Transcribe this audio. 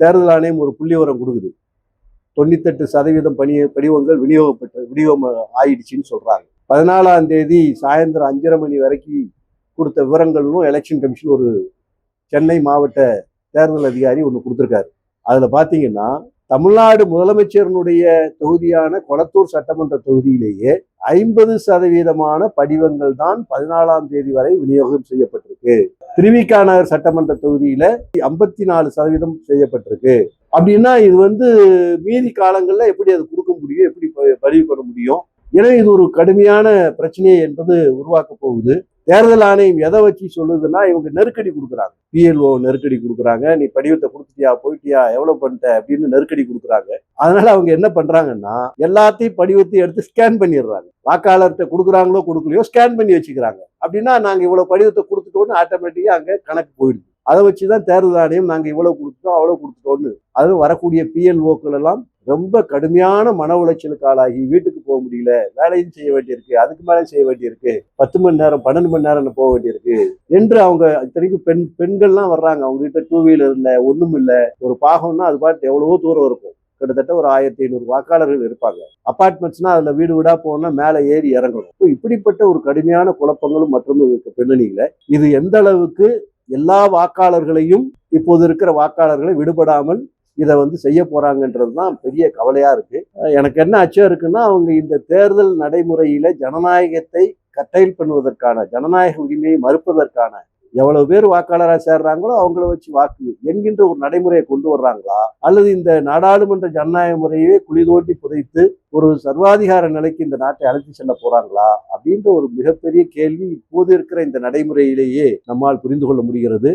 தேர்தல் ஆணையம் ஒரு புள்ளி விவரம் கொடுக்குது. தொண்ணூத்தெட்டு சதவீதம் பணிய படிவங்கள் விநியோகப்பட்ட விநியோகம் ஆயிடுச்சுன்னு சொல்கிறாங்க பதினாலாம் தேதி சாயந்தரம் அஞ்சரை மணி வரைக்கும் கொடுத்த விவரங்களும் எலெக்ஷன் கமிஷன் ஒரு சென்னை மாவட்ட தேர்தல் அதிகாரி ஒன்று கொடுத்துருக்காரு. அதில் பார்த்தீங்கன்னா தமிழ்நாடு முதலமைச்சரினுடைய தொகுதியான கொளத்தூர் சட்டமன்ற தொகுதியிலேயே ஐம்பது சதவீதமான படிவங்கள் தான் பதினாலாம் தேதி வரை விநியோகம் செய்யப்பட்டிருக்கு. திருவிக்கா நகர் சட்டமன்ற தொகுதியில ஐம்பத்தி நாலு சதவீதம் செய்யப்பட்டிருக்கு. அப்படின்னா இது வந்து மீதி காலங்கள்ல எப்படி அது கொடுக்க முடியும் எப்படி ப- பதிவு பண்ண முடியும்? எனவே இது ஒரு கடுமையான பிரச்சனையை என்பது உருவாக்க போகுது. தேர்தல் ஆணையம் எதை வச்சு சொல்லுதுன்னா இவங்க நெருக்கடி கொடுக்குறாங்க. பிஎல்ஓ நெருக்கடி கொடுக்குறாங்க. நீ படிவத்தை கொடுத்துட்டியா போயிட்டியா எவ்வளவு பண்ணிட்ட அப்படின்னு நெருக்கடி கொடுக்குறாங்க. அதனால அவங்க என்ன பண்றாங்கன்னா எல்லாத்தையும் படிவத்தையும் எடுத்து ஸ்கேன் பண்ணிடுறாங்க. வாக்காளர்கிட்ட கொடுக்குறாங்களோ கொடுக்கலையோ ஸ்கேன் பண்ணி வச்சுக்கிறாங்க. அப்படின்னா நாங்கள் இவ்வளவு படிவத்தை கொடுத்துட்டோன்னு ஆட்டோமேட்டிக்காக அங்கே கணக்கு போயிடுது. அதை வச்சு தான் தேர்தல் ஆணையம் நாங்கள் இவ்வளோ கொடுத்துட்டோம் அவ்வளோ கொடுத்துட்டோம்னு. அது வரக்கூடிய பிஎல்ஓக்கள் எல்லாம் ரொம்ப கடுமையான மன உளைச்சலுக்கு ஆளாகி வீட்டுக்கு போக முடியல. வேலையும் செய்ய வேண்டியிருக்கு அதுக்கு மேலே செய்ய வேண்டியிருக்கு. பத்து மணி நேரம் பன்னெண்டு மணி நேரம் போக வேண்டியிருக்கு என்று அவங்க இத்தனைக்கும் பெண் பெண்கள்லாம் வர்றாங்க. அவங்க கிட்ட டூ வீலர் இல்லை ஒன்றும் இல்லை. ஒரு பாகம்னா அது பாட்டு எவ்வளவோ தூரம் இருக்கும். கிட்டத்தட்ட ஒரு ஆயிரத்தி ஐநூறு வாக்காளர்கள் இருப்பாங்க. அப்பார்ட்மெண்ட்ஸ்னா அதுல வீடு வீடா போனா மேலே ஏறி இறங்கணும். இப்படிப்பட்ட ஒரு கடுமையான குழப்பங்களும் மற்றும் இதுக்கு பின்னணியில. இது எந்த அளவுக்கு எல்லா வாக்காளர்களையும் இப்போது இருக்கிற வாக்காளர்களை விடுபடாமல் இதை வந்து செய்ய போறாங்கன்றது தான் பெரிய கவலையா இருக்கு. எனக்கு என்ன அச்சம் இருக்குன்னா அவங்க இந்த தேர்தல் நடைமுறையில ஜனநாயகத்தை கட்டைல் பண்ணுவதற்கான ஜனநாயக உரிமையை மறுப்பதற்கான எவ்வளவு பேர் வாக்காளராக சேர்றாங்களோ அவங்கள வச்சு வாக்கு என்கின்ற ஒரு நடைமுறையை கொண்டு வர்றாங்களா? அல்லது இந்த நாடாளுமன்ற ஜனநாயக முறையவே குழி தோண்டி புதைத்து ஒரு சர்வாதிகார நிலைக்கு இந்த நாட்டை அழைத்து செல்ல போறாங்களா? அப்படின்ற ஒரு மிகப்பெரிய கேள்வி இப்போது இருக்கிற இந்த நடைமுறையிலேயே நம்மால் புரிந்து கொள்ள முடிகிறது.